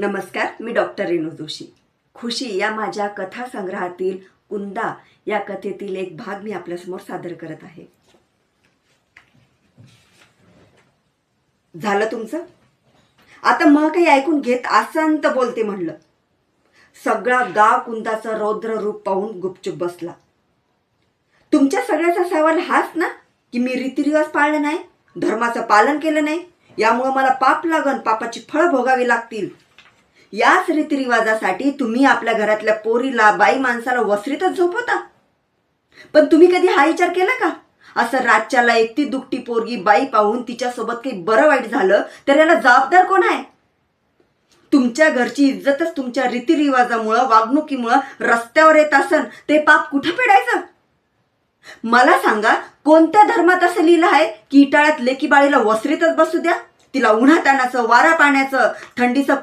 नमस्कार मी डॉक्टर रेणू जोशी. खुशी या माझ्या कथा संग्रहातील कुंदा या कथेतील एक भाग मी आपल्यासमोर सादर करत आहे. झालं तुमचं? आता मग काही ऐकून घेत असंत बोलते म्हणलं. सगळा गाव कुंदाचं रौद्र रूप पाहून गुपचूप बसला. तुमच्या सगळ्याचा सवाल हाच ना की मी रीतिरिवाज पाळला नाही धर्माचं पालन केलं नाही यामुळं मला पाप लागन पापाची फळं भोगावी लागतील. याच रीतिरिवाजासाठी तुम्ही आपल्या घरातल्या पोरीला बाई माणसाला वसरीतच झोपवता. पण तुम्ही कधी हा विचार केला का? असं रातच्याला एकटी दुखटी पोरगी बाई पाहून तिच्यासोबत काही बरं वाईट झालं तर याला जबाबदार कोण आहे? तुमच्या घरची इज्जतच तुमच्या रीतिरिवाजामुळं वागणुकीमुळं रस्त्यावर येत असन ते पाप कुठं फेडायचं? मला सांगा कोणत्या धर्मात असं लिहिलं आहे की इटाळ्यात लेकी बाळीला वसरीतच बसू द्या? तिला उन्हातानाचं वारा पाण्याचं थंडीचं